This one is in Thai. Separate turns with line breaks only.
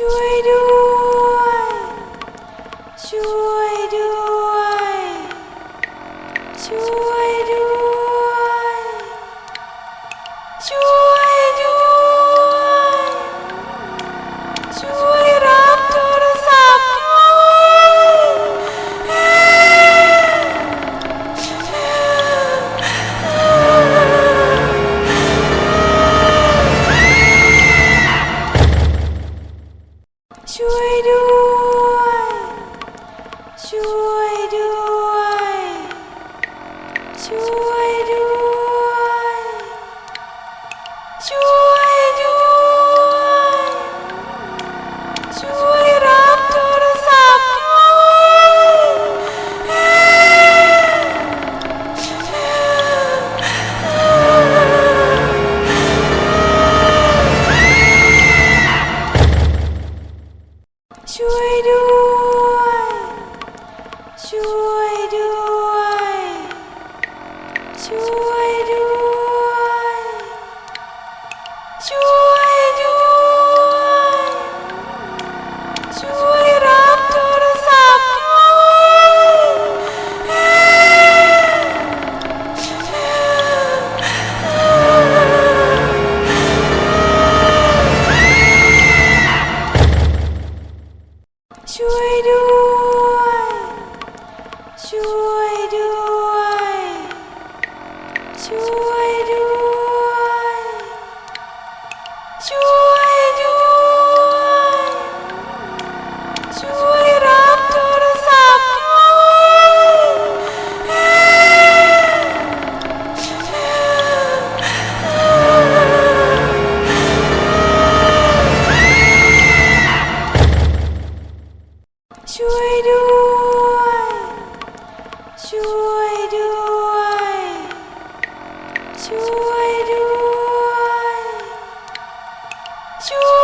ช่วยด้วย ช่วย ช่วยด้วย ช่วยด้วย ช่วยด้วย ช่วยรับโทรศัพท์ช่วยด้วย ช่วยด้วย ช่วยด้วย ช่วย ช่วยด้วย ช่วยด้วย ช่วยรับโทรศัพท์ช่วยด้วย ช่วย Choo!